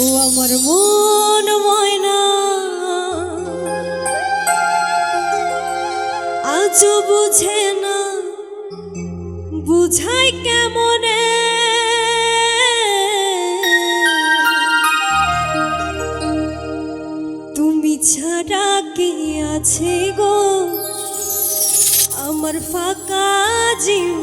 ও আমার মন ময়না। আজ বুঝে না, বুঝাই কেমন? তুমি ছাড়া কে আছে গো? আমার ফাঁকা জীবন।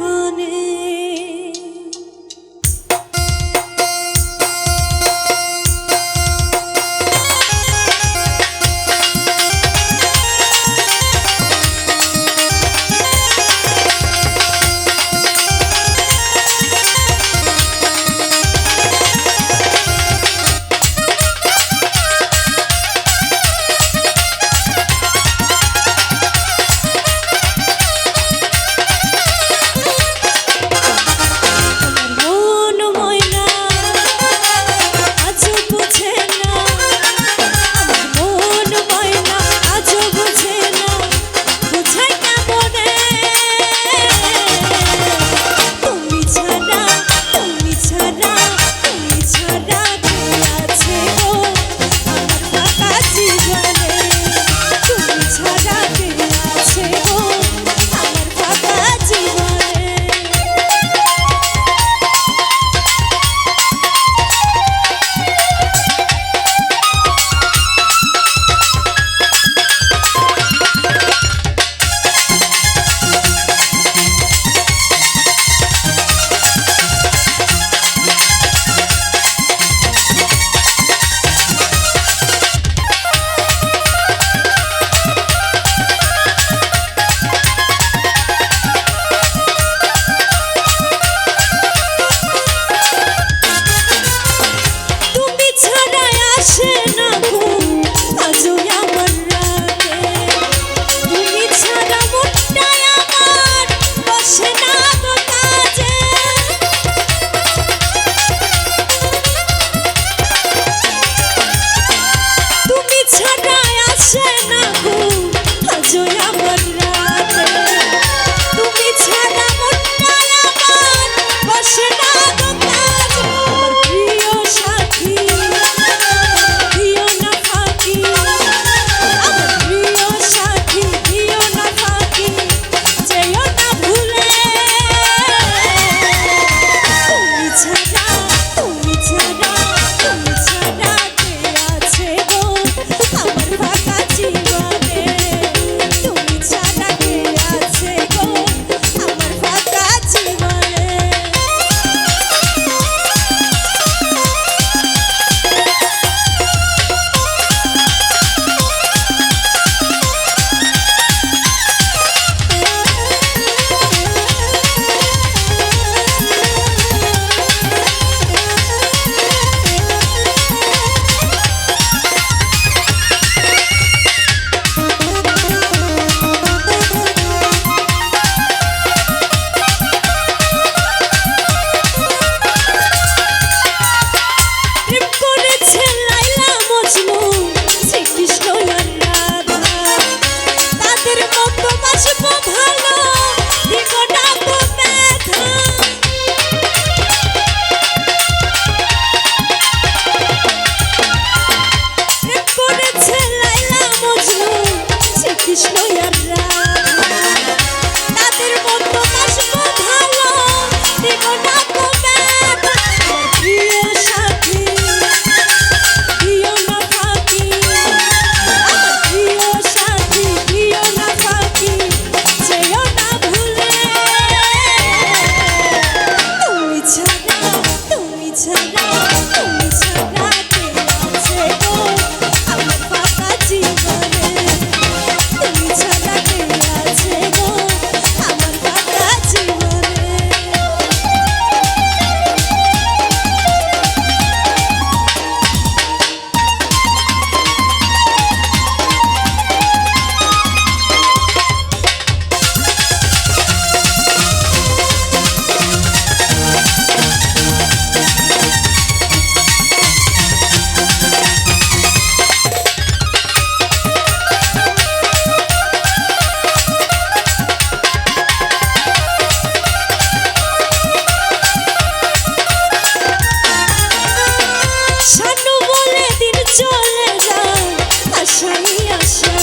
আশাই আশা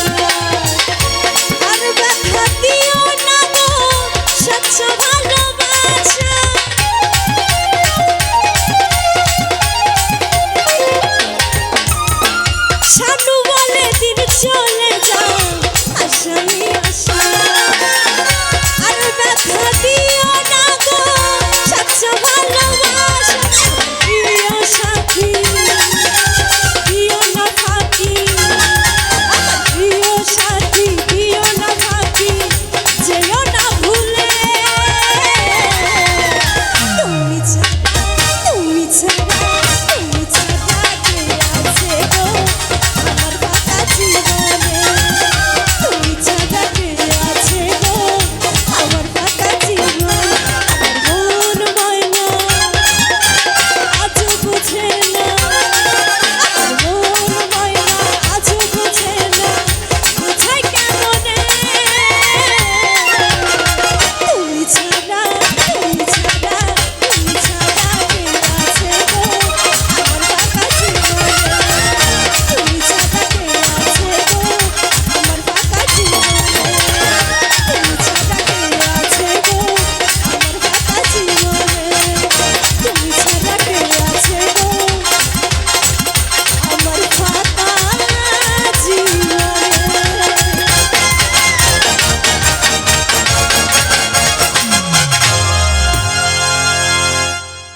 আর ব্যথা দিও না গো, স্বচ্ছ ভালোবাসা। সাধু বলে দিন চলে যাও আশাই আশা আর ব্যথা দিও না গো, স্বচ্ছ ভালোবাসা।